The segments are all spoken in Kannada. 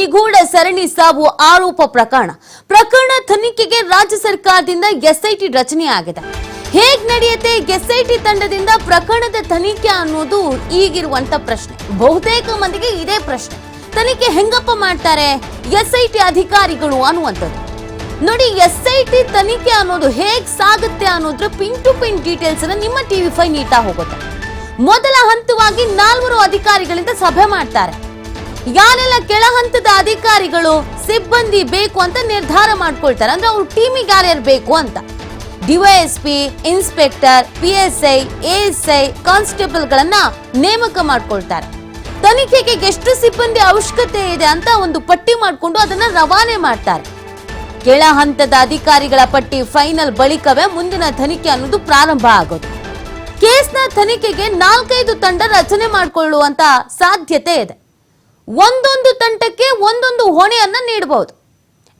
ನಿಗೂಢ ಸರಣಿ ಸಾವು ಆರೋಪ ಪ್ರಕರಣ. ಪ್ರಕರಣ ತನಿಖೆಗೆ ರಾಜ್ಯ ಸರ್ಕಾರದಿಂದ ಎಸ್ಐಟಿ ರಚನೆ ಆಗಿದೆ. ಹೇಗ್ ನಡೆಯುತ್ತೆ ಎಸ್ಐಟಿ ತಂಡದಿಂದ ಪ್ರಕರಣದ ತನಿಖೆ ಅನ್ನೋದು ಈಗಿರುವಂತ ಪ್ರಶ್ನೆ. ಬಹುತೇಕ ಮಂದಿಗೆ ಇದೇ ಪ್ರಶ್ನೆ. ತನಿಖೆ ಹೆಂಗಪ್ಪ ಮಾಡ್ತಾರೆ? ಎಸ್ಐಟಿ ಅಧಿಕಾರಿಗಳು ಅನ್ನುವಂಥದ್ದು. ನೋಡಿ, ಎಸ್ಐಟಿ ತನಿಖೆ ಅನ್ನೋದು ಹೇಗ್ ಸಾಗುತ್ತೆ ಅನ್ನೋದ್ರ ಪಿನ್ ಟು ಪಿನ್ ಡೀಟೇಲ್ಸ್ ಅನ್ನ ನಿಮ್ಮ ಟಿವಿ ಫೈ ನೀಟಾ ಹೋಗುತ್ತೆ. ಮೊದಲ ಹಂತವಾಗಿ ನಾಲ್ವರು ಅಧಿಕಾರಿಗಳಿಂದ ಸಭೆ ಮಾಡ್ತಾರೆ. ಯಾರೆಲ್ಲ ಕೆಳ ಹಂತದ ಅಧಿಕಾರಿಗಳು ಸಿಬ್ಬಂದಿ ಬೇಕು ಅಂತ ನಿರ್ಧಾರ ಮಾಡ್ಕೊಳ್ತಾರೆ. ಅಂದ್ರೆ ಅವ್ರ ಟೀಮಿಗೆ ಯಾರ್ಯಾರು ಬೇಕು ಅಂತ. DYSP inspector, P S I S I constable ಗಳನ್ನ ನೇಮಕ ಮಾಡ್ಕೊಳ್ತಾರೆ. ತನಿಖೆಗೆ ಎಷ್ಟು ಸಿಬ್ಬಂದಿ ಅವಶ್ಯಕತೆ ಇದೆ ಅಂತ ಒಂದು ಪಟ್ಟಿ ಮಾಡಿಕೊಂಡು ಅದನ್ನ ರವಾನೆ ಮಾಡ್ತಾರೆ. ಕೆಳ ಹಂತದ ಅಧಿಕಾರಿಗಳ ಪಟ್ಟಿ ಫೈನಲ್ ಬಳಿಕವೇ ಮುಂದಿನ ತನಿಖೆ ಅನ್ನೋದು ಪ್ರಾರಂಭ ಆಗೋದು. ಕೇಸ್ನ ತನಿಖೆಗೆ ನಾಲ್ಕೈದು ತಂಡ ರಚನೆ ಮಾಡಿಕೊಳ್ಳುವಂತ ಸಾಧ್ಯತೆ ಇದೆ. ಒಂದೊಂದು ತಂಟಕ್ಕೆ ಒಂದೊಂದು ಹೊಣೆಯನ್ನ ನೀಡಬಹುದು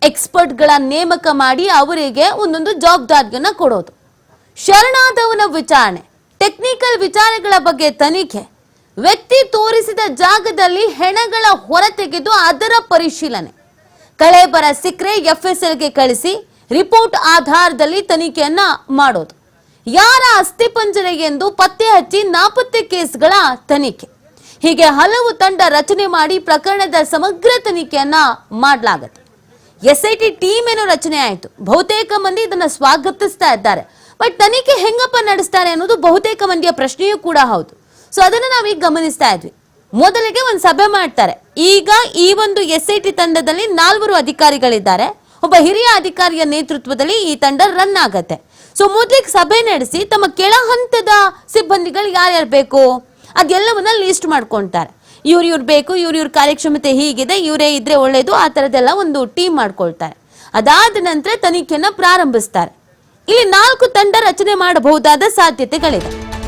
ಎಕ್ಸ್ಪರ್ಟ್ಗಳ ನೇಮಕ ಮಾಡಿ ಅವರಿಗೆ ಒಂದೊಂದು ಜವಾಬ್ದಾರಿಯನ್ನ ಕೊಡೋದು. ಶರಣಾದವನ ವಿಚಾರಣೆ ಟೆಕ್ನಿಕಲ್ ವಿಚಾರಗಳ ಬಗ್ಗೆ ತನಿಖೆ, ವ್ಯಕ್ತಿ ತೋರಿಸಿದ ಜಾಗದಲ್ಲಿ ಹೆಣಗಳ ಹೊರತೆಗೆದು ಅದರ ಪರಿಶೀಲನೆ. ಕಳೆಬರ ಸಿಕ್ಕರೆ ಎಫ್ಎಸ್ಎಲ್ಗೆ ಕಳಿಸಿ ರಿಪೋರ್ಟ್ ಆಧಾರದಲ್ಲಿ ತನಿಖೆಯನ್ನ ಮಾಡೋದು. ಯಾರ ಅಸ್ಥಿಪಂಜರ ಎಂದು ಪತ್ತೆ ಹಚ್ಚಿ ನಾಪತ್ತೆ ಕೇಸ್ಗಳ ತನಿಖೆ. ಹೀಗೆ ಹಲವು ತಂಡ ರಚನೆ ಮಾಡಿ ಪ್ರಕರಣದ ಸಮಗ್ರ ತನಿಖೆಯನ್ನ ಮಾಡಲಾಗುತ್ತೆ. ಎಸ್ಐಟಿ ಟೀಮ್ ಏನೋ ರಚನೆ ಆಯಿತು. ಬಹುತೇಕ ಮಂದಿ ಇದನ್ನ ಸ್ವಾಗತಿಸ್ತಾ ಇದ್ದಾರೆ. ಬಟ್ ತನಿಖೆ ಹೆಂಗಪ್ಪ ನಡೆಸ್ತಾರೆ ಅನ್ನೋದು ಬಹುತೇಕ ಮಂದಿಯ ಪ್ರಶ್ನೆಯೂ ಕೂಡ ಹೌದು. ಸೊ ಅದನ್ನ ನಾವೀಗ ಗಮನಿಸ್ತಾ ಇದ್ವಿ. ಮೊದಲಿಗೆ ಒಂದು ಸಭೆ ಮಾಡ್ತಾರೆ. ಈಗ ಈ ಒಂದು ಎಸ್ ಐ ಟಿ ತಂಡದಲ್ಲಿ ನಾಲ್ವರು ಅಧಿಕಾರಿಗಳಿದ್ದಾರೆ. ಒಬ್ಬ ಹಿರಿಯ ಅಧಿಕಾರಿಯ ನೇತೃತ್ವದಲ್ಲಿ ಈ ತಂಡ ರನ್ ಆಗತ್ತೆ. ಸೊ ಮೊದಲಿಗೆ ಸಭೆ ನಡೆಸಿ ತಮ್ಮ ಕೆಳ ಹಂತದ ಸಿಬ್ಬಂದಿಗಳು ಯಾರ್ಯಾರು ಬೇಕು? ಅದೆಲ್ಲವನ್ನ ಲಿಸ್ಟ್ ಮಾಡ್ಕೊಳ್ತಾರೆ ಇವ್ರು ಇವ್ರು ಬೇಕು, ಇವ್ರ ಇವ್ರ ಕಾರ್ಯಕ್ಷಮತೆ ಹೀಗಿದೆ, ಇವರೇ ಇದ್ರೆ ಒಳ್ಳೇದು, ಆ ಥರದ್ದೆಲ್ಲ ಒಂದು ಟೀಮ್ ಮಾಡ್ಕೊಳ್ತಾರೆ. ಅದಾದ ನಂತರ ತನಿಖೆಯನ್ನ ಪ್ರಾರಂಭಿಸ್ತಾರೆ. ಇಲ್ಲಿ ನಾಲ್ಕು ತಂಡ ರಚನೆ ಮಾಡಬಹುದಾದ ಸಾಧ್ಯತೆಗಳಿದೆ